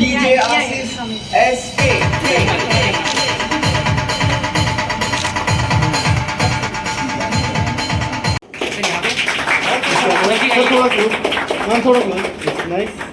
DJ Asif Thank you. Thank you. Thank you.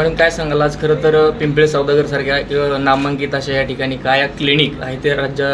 Madam काय सांगाल? आज खरं तर पिंपळे सौदागरसारख्या किंवा नामांकित अशा या ठिकाणी काय क्लिनिक आहे ते राज्य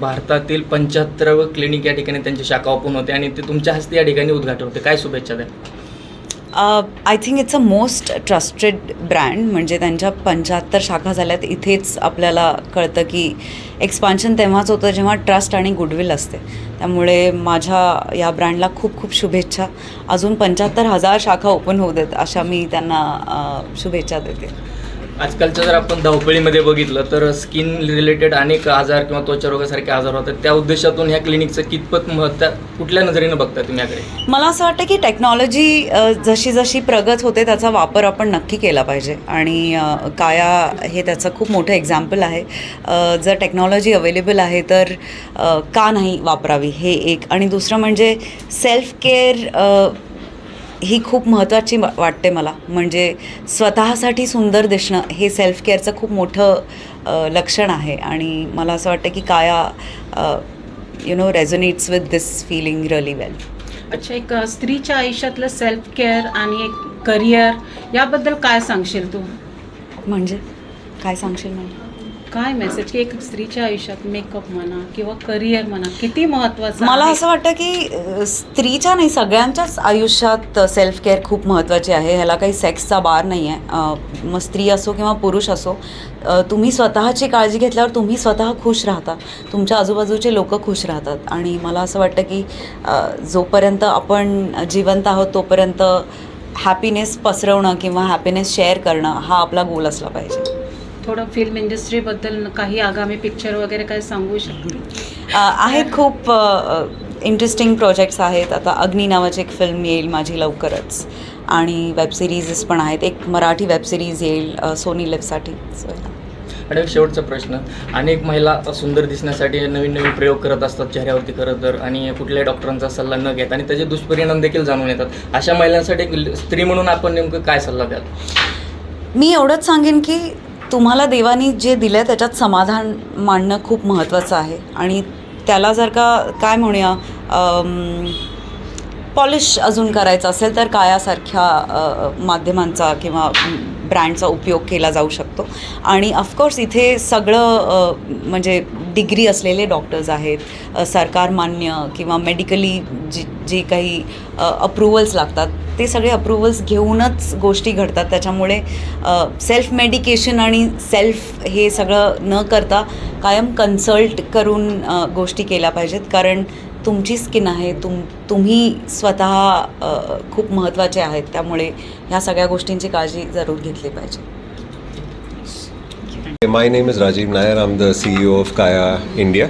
भारतातील पंच्याहत्तरावं क्लिनिक या ठिकाणी त्यांची शाखा ओपन होते आणि ते तुमच्या हस्ते या ठिकाणी उद्घाटन होते. काय शुभेच्छा द्या I think it's a most trusted brand म्हणजे त्यांच्या पंच्याहत्तर शाखा झाल्यात. इथेच आपल्याला कळतं की एक्सपान्शन तेव्हाच होतं जेव्हा ट्रस्ट आणि गुडविल असते. त्यामुळे माझ्या या ब्रँडला खूप खूप शुभेच्छा. अजून पंच्याहत्तर हजार शाखा ओपन होऊ देत अशा मी त्यांना uh, शुभेच्छा देते. आजकालच्या जर आपण धावपळीमध्ये बघितलं तर स्किन रिलेटेड अनेक आजार किंवा त्वचा रोगासारखे आजार होतात. त्या उद्देशातून ह्या क्लिनिकचं कितपत महत्त्व कुठल्या नजरेनं बघता तुम्ही याकडे? मला असं वाटतं की टेक्नॉलॉजी जशी जशी प्रगत होते त्याचा वापर आपण नक्की केला पाहिजे. आणि काया हे त्याचं खूप मोठं एक्झाम्पल आहे. जर टेक्नॉलॉजी अवेलेबल आहे तर का नाही वापरावी हे एक. आणि दुसरं म्हणजे सेल्फ केअर ही खूप महत्त्वाची वाटते मला. म्हणजे स्वतःसाठी सुंदर दिसणं हे सेल्फ केअरचं खूप मोठं लक्षण आहे. आणि मला असं वाटतं की Kaya you know resonates with this feeling really well अच्छा एक स्त्रीच्या आयुष्यातलं सेल्फ केअर आणि एक करिअर याबद्दल काय सांगशील तू? म्हणजे? काय सांगशील म्हणजे काय मेसेज की एक स्त्रीच्या आयुष्यात मेकअप म्हणा किंवा करिअर म्हणा किती महत्वाचं मला? असं वाटतं की अ, स्त्रीच्या नाही सगळ्यांच्याच आयुष्यात सेल्फ केअर खूप महत्त्वाची आहे. ह्याला काही सेक्सचा बार नाही आहे मग स्त्री असो किंवा पुरुष असो अ, तुम्ही स्वतःची काळजी घेतल्यावर तुम्ही स्वतः खुश राहता. तुमच्या आजूबाजूचे लोक खुश राहतात. आणि मला असं वाटतं की अ, जोपर्यंत आपण जिवंत आहोत तोपर्यंत हॅपीनेस पसरवणं किंवा हॅपीनेस शेअर करणं हा आपला गोल असला पाहिजे. थोडं फिल्म इंडस्ट्रीबद्दल काही आगामी पिक्चर वगैरे काय सांगू शकते? आहेत खूप इंटरेस्टिंग प्रोजेक्ट्स आहेत. आता अग्नी नावाची एक फिल्म येईल माझी लवकरच. आणि वेब सिरीजेस पण आहेत. एक मराठी वेब सिरीज येईल सोनी लिव्हसाठी सो आणि शेवटचा प्रश्न. अनेक महिला सुंदर दिसण्यासाठी नवीन नवीन प्रयोग करत असतात चेहऱ्यावरती खरं तर आणि कुठल्याही डॉक्टरांचा सल्ला न घेत आणि त्याचे दुष्परिणाम देखील जाणून येतात. अशा महिलांसाठी एक स्त्री म्हणून आपण नेमकं काय सल्ला द्याल? मी एवढंच सांगेन की तुम्हाला देवानी जे दिलं आहे त्याच्यात समाधान मांडणं खूप महत्त्वाचं आहे. आणि त्याला जर का काय म्हणूया पॉलिश अजून करायचं असेल तर कायासारख्या माध्यमांचा किंवा ब्रँडचा उपयोग केला जाऊ शकतो. आणि ऑफकोर्स इथे सगळं म्हणजे डिग्री असलेले डॉक्टर्स आहेत सरकार मान्य किंवा मेडिकली जी जी काही अप्रुव्हल्स लागतात ते सगळे अप्रुव्हल्स घेऊनच गोष्टी घडतात. त्याच्यामुळे सेल्फ मेडिकेशन आणि सेल्फ हे सगळं न करता कायम कन्सल्ट करून गोष्टी केल्या पाहिजेत. कारण तुमची स्किन है तुम, तुम्ही स्वतः खूप महत्त्वाचे आहेत. त्यामुळे ह्या सगळ्या गोष्टींची ज़रूर घेतली पाहिजे. My name is Rajeev Nair I'm the CEO of Kaya India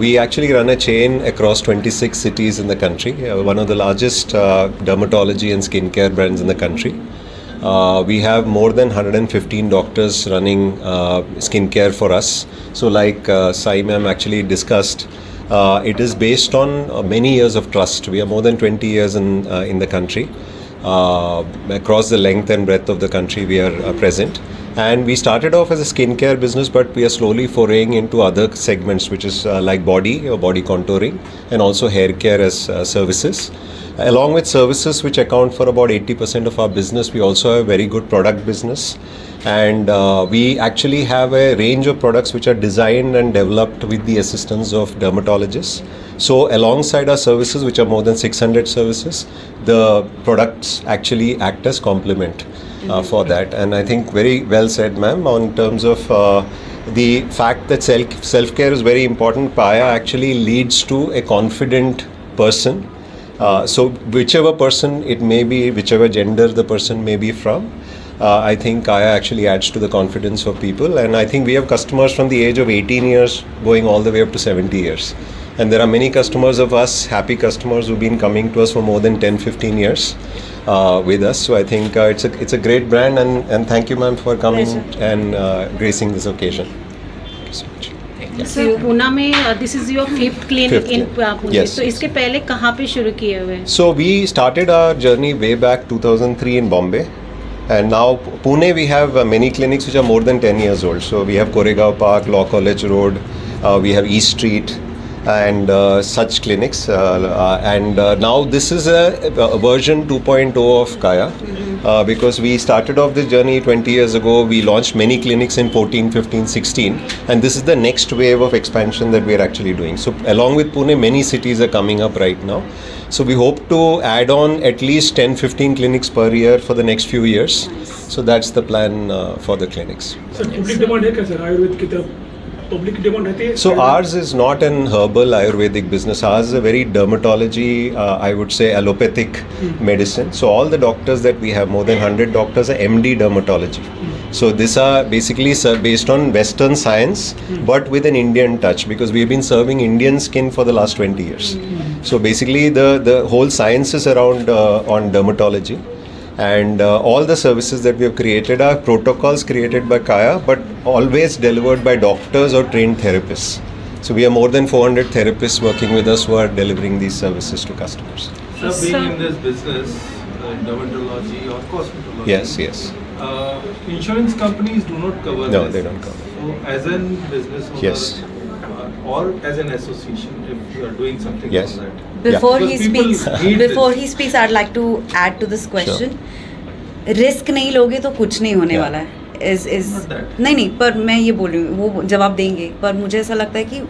we actually run a chain across twenty six cities in the country one of the largest dermatology and skin care brands in the country we have more than hundred and fifteen doctors running skin care for us so like Sai ma'am actually discussed uh, it is based on uh, many years of trust. We are more than 20 years in, uh, in the country. Uh, across the length and breadth of the country, we are uh, present. And we started off as a skincare business, but we are slowly foraying into other segments, which is uh, like body or body contouring, and also hair care as services. Along with services, which account for about 80% of our business, we also have a very good product business. And uh, we actually have a range of products which are designed and developed with the assistance of dermatologists. So, alongside our services, which are more than 600 services, the products actually act as complement uh, for that. And I think very well said, ma'am, on terms of uh, the fact that self self care is very important. Paya actually leads to a confident person. Uh, so whichever person it may be, whichever gender the person may be from, uh, I think Kaya actually adds to the confidence of people. And I think we have customers from the age of 18 years going all the way up to 70 years. And there are many customers of us, happy customers who've been coming to us for more than 10, 15 years uh, with us. So I think uh, it's a it's a great brand, and, and thank you, ma'am, for coming and uh, gracing this occasion. Poona in so we started our journey way back 2003 in Bombay and now Pune we have many clinics which are more than ten years old so we have Koregaon park law college road we have east street and such clinics and now this is a version two point O of Kaya uh, because we started off this journey 20 years ago. We launched many clinics in 14, 15, 16, and this is the next wave of expansion that we are actually doing. So, along with Pune, many cities are coming up right now. So, we hope to add on at least 10, 15 clinics per year for the next few years. So, that's the plan uh, for the clinics. Public demand की तरफ public demand रहती है So ours is not an herbal Ayurvedic business. Ours is a very dermatology, uh, I would say allopathic medicine. So all the doctors that we have, more than 100 doctors, are MD dermatology. So these are basically ser- based on Western science, but with an Indian touch because we have been serving Indian skin for the last 20 years. So basically, the the whole science is around uh, on dermatology and uh, all the services that we have created are protocols created by Kaya, but always delivered by doctors or trained therapists. So we have more than 400 therapists working with us who are delivering these services to customers. Sir, Sir- being in this business, uh, dermatology or cosmetology. Yes, yes. Uh, insurance companies do not cover No, this. they don't cover. So, as an business owner, Yes. uh, or as an association, if you are doing something Yes. on that. Before yeah. he speaks, before this. he speaks, I'd like to add to this question. sure. Risk नहीं लोगे तो कुछ नहीं होने Yeah. वाला है is is. नहीं नहीं पर मैं ये बोल रही हूँ वो जवाब देंगे पर मुझे ऐसा लगता है कि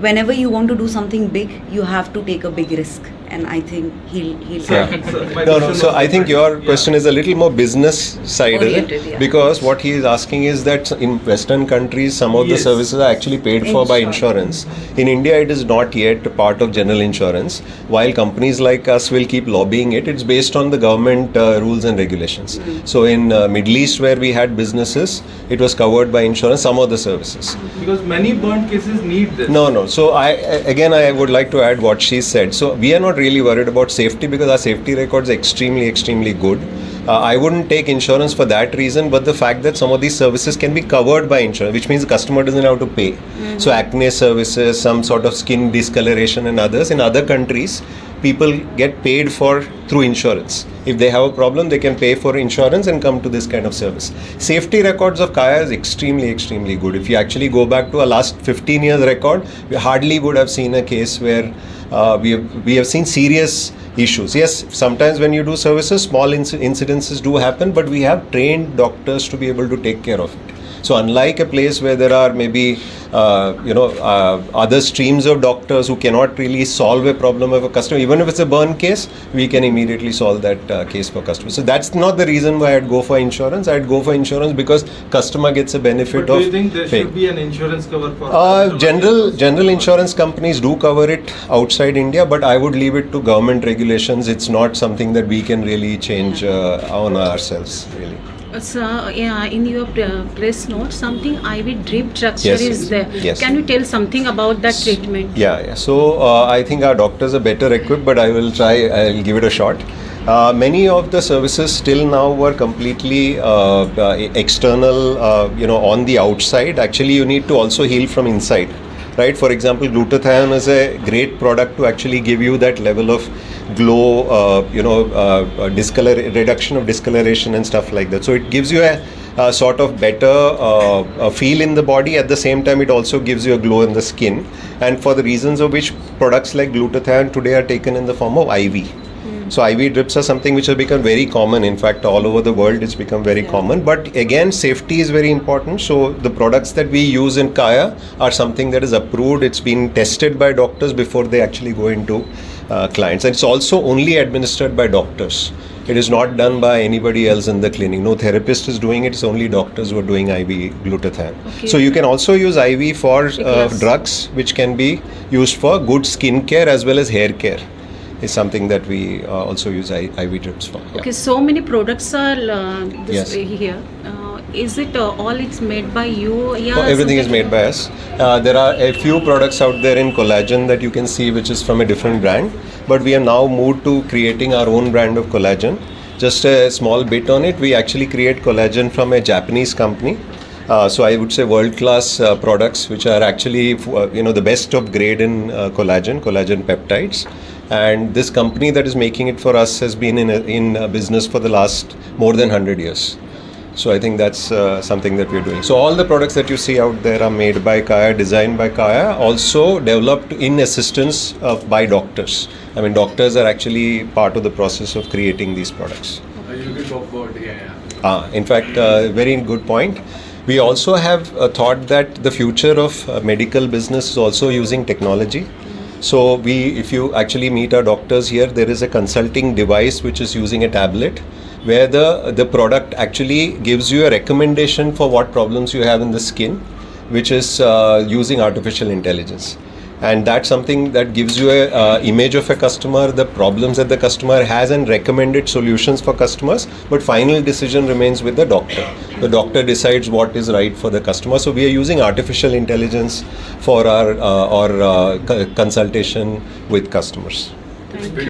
whenever you want to do something big you have to take a big risk and I think he'll he'll. Yeah. no, no. So I think your question is a little more business side, yeah. Because what he is asking is that in Western countries, some of yes. the services are actually paid insurance. for by insurance. In India, it is not yet part of general insurance. While companies like us will keep lobbying it, it's based on the government uh, rules and regulations. Mm-hmm. So in uh, Middle East, where we had businesses, it was covered by insurance. Some of the services. Mm-hmm. Because many burnt cases need this. No, no. So I again, I would like to add what she said. So we are not really worried about safety because our safety record is extremely, extremely good. Uh, I wouldn't take insurance for that reason, but the fact that some of these services can be covered by insurance, which means the customer doesn't have to pay. So acne services, some sort of skin discoloration, and others in other countries, people get paid for through insurance. If they have a problem, they can pay for insurance and come to this kind of service. Safety records of Kaya is extremely, extremely good. If you actually go back to our last 15 years record, we hardly would have seen a case where uh, we have we have seen serious issues. Yes, sometimes when you do services, small inc- incidences do happen, but we have trained doctors to be able to take care of it. So unlike a place where there are maybe uh, you know uh, other streams of doctors who cannot really solve a problem of a customer, even if it's a burn case, we can immediately solve that uh, case for customer. So that's not the reason why I'd go for insurance. I'd go for insurance because customer gets a benefit But do you think there paying. should be an insurance cover for Uh, general general insurance companies do cover it outside India, but I would leave it to government regulations. It's not something that we can really change uh, on ourselves, really. Sir, yeah, in your press note, something IV drip structure Yes, is yes, there. yes. Can you tell something about that treatment? Yeah, yeah. So uh, I think our doctors are better equipped, but I will try. I'll give it a shot. Uh, many of the services still now were completely uh, uh, external, uh, you know, on the outside. Actually, you need to also heal from inside, right? For example, glutathione is a great product to actually give you that level of glow, uh, you know, uh, uh, discolor reduction of discoloration and stuff like that. So it gives you a uh, sort of better uh, feel in the body. At the same time, it also gives you a glow in the skin. And for the reasons of which products like glutathione today are taken in the form of IV. So IV drips are something which has become very common. In fact, all over the world, it's become very common. But again, safety is very important. So the products that we use in Kaya are something that is approved. It's been tested by doctors before they actually go into uh, clients, and it's also only administered by doctors. It is not done by anybody else in the clinic. No therapist is doing it. It's only doctors who are doing IV glutathione. Okay. So you can also use IV for uh, drugs, which can be used for good skin care as well as hair care. Is something that we uh, also use I- IV drips for. Yeah. Okay, so many products are uh, this Yes. way here. Uh, is it uh, all it's made by you? Yeah, Oh, everything is made by us. Uh, there are a few products out there in collagen that you can see, which is from a different brand. But we have now moved to creating our own brand of collagen. Just a small bit on it. We actually create collagen from a Japanese company. Uh, so I would say world-class uh, products, which are actually uh, you know the best of grade in uh, collagen, collagen peptides. And this company that is making it for us has been in a, in a business for the last more than 100 years. So I think that's uh, something that we're doing. So all the products that you see out there are made by Kaya, designed by Kaya, also developed in assistance of by doctors. I mean, doctors are actually part of the process of creating these products. Uh, you can talk about yeah, yeah. Ah, in fact, uh, very good point. We also have a thought that the future of uh, medical business is also using technology. So we, if you actually meet our doctors here, there is a consulting device which is using a tablet, where the the product actually gives you a recommendation for what problems you have in the skin, which is uh, using artificial intelligence. And that's something that gives you a uh, image of a customer the problems that the customer has and recommended solutions for customers but final decision remains with the doctor. The doctor decides what is right for the customer. So we are using artificial intelligence for our uh, or uh, co- consultation with customers.